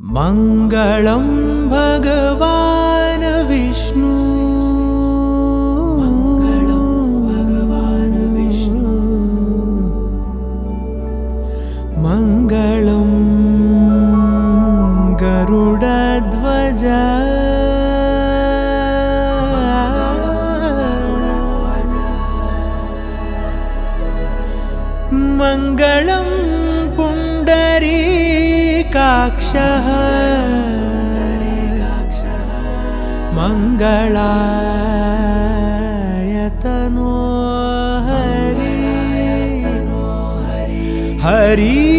मङ्गलं भगवान् विष्णु। क्ष मङ्गलायतनो हरि हरि।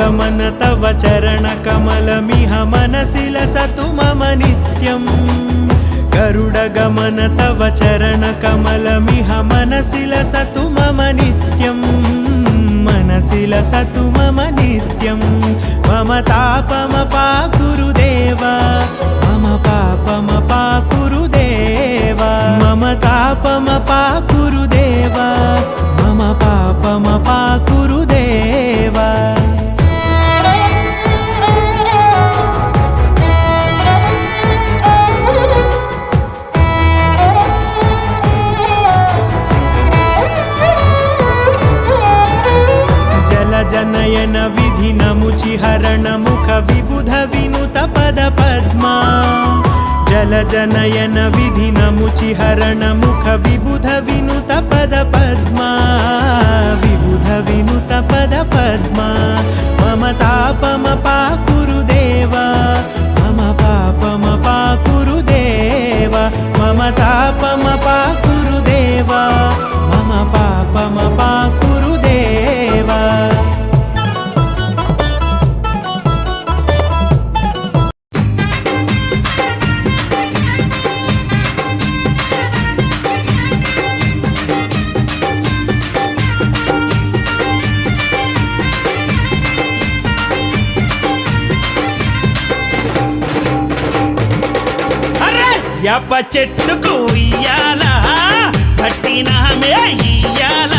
गमन तव चरणकमलमिह मनसि लसतु मम नित्यम् गरुडगमन तव चरणकमलमिह मनसि लसतु मम नित्यम् मनसि लसतु मम नित्यं मम तापमपाकु विहरणमुख विबुध विनुत पद पद्मा जलजनयन विधिनमुचिहरणमुख विबुध विनुत पद पद्मा विबुध विनुत पद पद्मा मम तापमपा कुरुदेवा కప్ప చెట్టుకు ఇయ్యాలా? కట్టినామే ఇయ్యాల?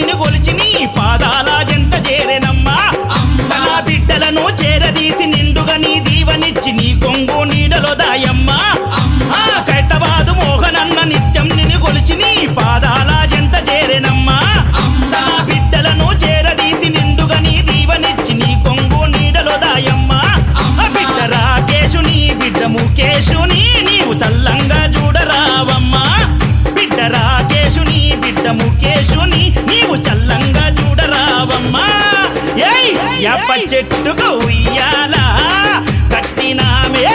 నిన్ను గొలిచి నీ పాదాలు యప్ప చెట్టుకు ఉయ్యాల? కట్టినామే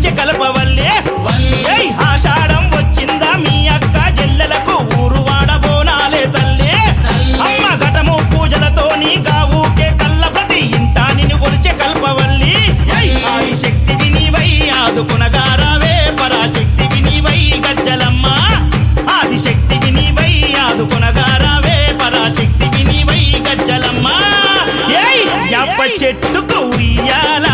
తెచ్చి కలపవల్లే ఆషాఢం వచ్చిందా మీ అక్క? జల్లెలకు ఊరు వాడబోనాలే తల్లే. అమ్మ ఘటము పూజలతో నీ గావుకే కళ్ళ ప్రతి ఇంటా నిన్ను కొలిచే కల్పవల్లి ఆది శక్తి వినివై ఆదుకునగారావే పరాశక్తి వినివై గజ్జలమ్మ. ఆదిశక్తి వినివై ఆదుకునగారావే పరాశక్తి వినివై గజ్జలమ్మ. చెట్టుకు ఉయ్యాల